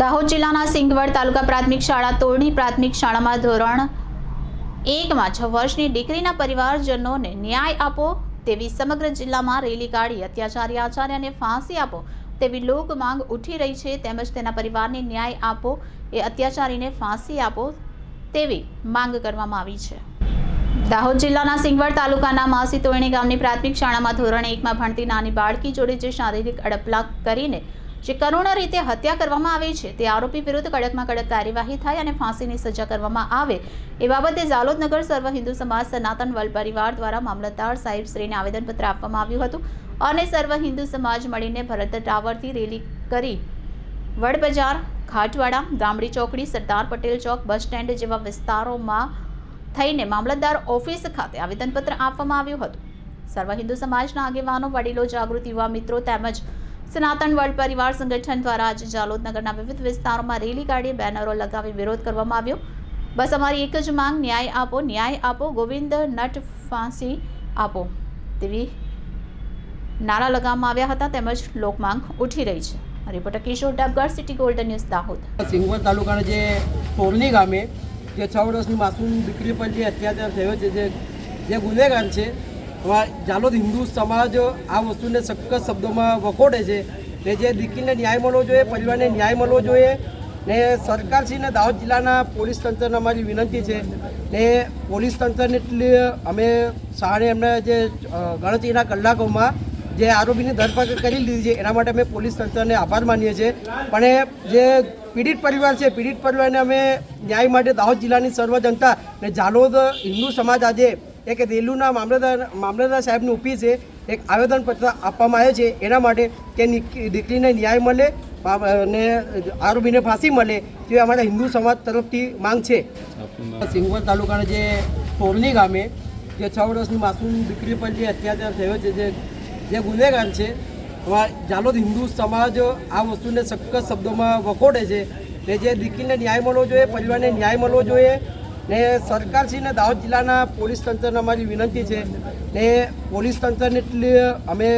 દાહોદ જિલ્લાના સિંગવડ તાલુકા પ્રાથમિક શાળા તોરણી પ્રાથમિક શાળામાં ધોરણ એકમાં છ વર્ષની દીકરીના પરિવારજનોને ન્યાય આપો તેવી સમગ્ર જિલ્લામાં રેલી કાઢી અત્યાચારી આચાર્યને ફાંસી આપો તેવી લોક માંગ ઉઠી રહી છે તેમજ તેના પરિવારને ન્યાય આપો એ અત્યાચારીને ફાંસી આપો તેવી માંગ કરવામાં આવી છે. દાહોદ જિલ્લાના સિંગવડ તાલુકાના માસી તોરણી ગામની પ્રાથમિક શાળામાં ધોરણ એકમાં ભણતી નાની બાળકી જોડે જે શારીરિક અડપલા કરીને જે કરુણ રીતે હત્યા કરવામાં આવી છે, તે આરોપી વિરુદ્ધ કડકમાં કડક કાર્યવાહી થાય અને ફાંસીની સજા કરવામાં આવે, એ બાબતે ઝાલોદનગર સર્વ હિન્દુ સમાજ સનાતન વલ પરિવાર દ્વારા મામલતદાર સાહેબશ્રીને આવેદનપત્ર આપવામાં આવ્યું હતું અને સર્વ હિન્દુ સમાજ મળીને ભરત ટાવરથી રેલી કરી. વડબજાર ખાટવાડા ગામડી ચોકડી, સરદાર પટેલ ચોક, બસ સ્ટેન્ડ જેવા વિસ્તારોમાં થઈને મામલતદાર ઓફિસ ખાતે આવેદનપત્ર આપવામાં આવ્યું હતું. સર્વ હિન્દુ સમાજના આગેવાનો, વડીલો, જાગૃત યુવા મિત્રો તેમજ સનાતન વર્લ્ડ પરિવાર સંગઠન દ્વારા આજે જાલોદ નગરના વિવિધ વિસ્તારોમાં રેલી કાઢી બેનરો લગાવી વિરોધ કરવામાં આવ્યો. બસ અમારી એક જ માંગ, ન્યાય આપો ન્યાય આપો, ગોવિંદ નટ ફાંસી આપો. તેવી નારા લગાવવામાં આવ્યા હતા, તેમજ લોકમાંગ ઉઠી રહી છે. Reporter Kishore Dabgar city golden news, Dahod. Singvad તાલુકાના જે તોરણી ગામે, જે છ વર્ષની માસૂમ દીકરી પર જે અત્યાચાર થયો છે જે ગુનેગાર છે જાલોદ હિન્દુ સમાજ આ વસ્તુને સખત શબ્દોમાં વખોડે છે ને જે દીકરીને ન્યાય મળવો જોઈએ, પરિવારને ન્યાય મળવો જોઈએ ને સરકારશ્રીને દાહોદ જિલ્લાના પોલીસ તંત્રને અમારી વિનંતી છે ને પોલીસ તંત્રને એટલી અમે સાણે એમને જે ગણતરીના કલાકોમાં જે આરોપીની ધરપકડ કરી લીધી છે, એના માટે અમે પોલીસ તંત્રને આભાર માનીએ છીએ. પણ જે પીડિત પરિવાર છે, પીડિત પરિવારને અમે ન્યાય માટે દાહોદ જિલ્લાની સર્વ જનતા ને જાલોદ હિન્દુ સમાજ આજે એક રેલુના મામલતદાર મામલતદાર સાહેબની ઓફિસે એક આવેદનપત્ર આપવામાં આવે છે, એના માટે કે દીકરીને ન્યાય મળે અને આરોપીને ફાંસી મળે, તે અમારા હિન્દુ સમાજ તરફથી માંગ છે. સિંગવડ તાલુકાના જે ટોલની ગામે જે છ વર્ષની માસૂમ દીકરી પર જે અત્યાચાર થયો છે, જે જે ગુનેગાર છે જાલોદ હિન્દુ સમાજ આ વસ્તુને સખત શબ્દોમાં વખોડે છે, કે જે દીકરીને ન્યાય મળવો જોઈએ, પરિવારને ન્યાય મળવો જોઈએ ને સરકારશ્રીને દાહોદ જિલ્લાના પોલીસ તંત્રને અમારી વિનંતી છે ને પોલીસ તંત્રને એટલી અમે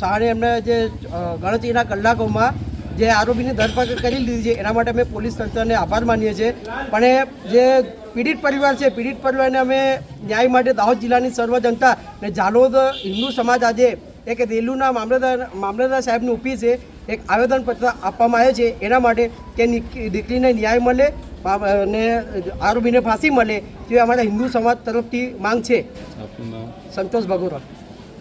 સાણે એમને જે ગણતરીના કલાકોમાં જે આરોપીની ધરપકડ કરી લીધી છે, એના માટે અમે પોલીસ તંત્રને આભાર માનીએ છીએ. પણ જે પીડિત પરિવાર છે, પીડિત પરિવારને અમે ન્યાય માટે દાહોદ જિલ્લાની સર્વ જનતા ને જાલોદ હિન્દુ સમાજ આજે એક રેલુના મામલતદાર મામલતદાર સાહેબની ઓફિસે એક આવેદનપત્ર આપવામાં આવે છે, એના માટે કે દીકરીને ન્યાય મળે ને આરોપીને ફાંસી મળે તે અમારા હિન્દુ સમાજ તરફથી માંગ છે. સંતોષ ભગોરા.